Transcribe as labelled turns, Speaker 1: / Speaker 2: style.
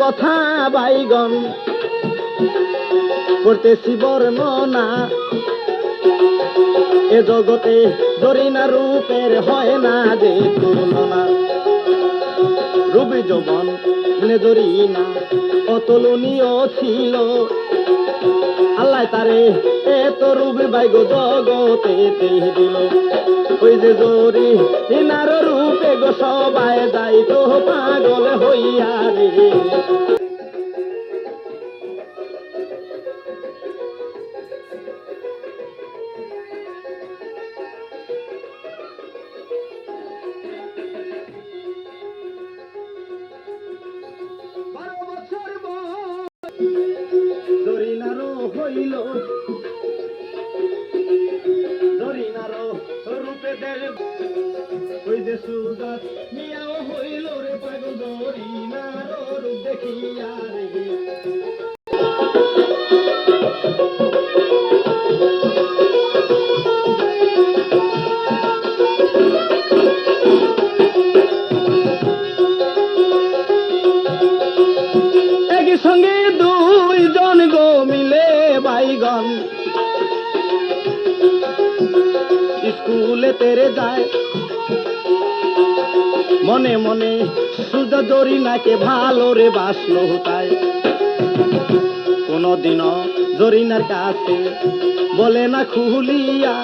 Speaker 1: কথা বাইগন করতেছি বর্ণনা। এ জগতে দরিনা রূপের হয় না যে তুলনা। রূপে যবন দরিনা মানে অতুলনীয় ছিল। আল্লাহ তারে এত রূপে বাইগ জগতে দিল। ওই যে জরি ইনার রূপে তো পাগল হইয়া রে। হইল। জরিনারও রূপে দেব। যে সুজাত মিয়াও হইল রে পাগল জরিনারও রূপ দেখিয়া রে। সঙ্গে স্কুলে তেরে যায় মনে মনে সুজা জরিনাকে ভালো রে বাসলো তাই কোনদিন জরিনার কাছে বলে না খুলিয়া।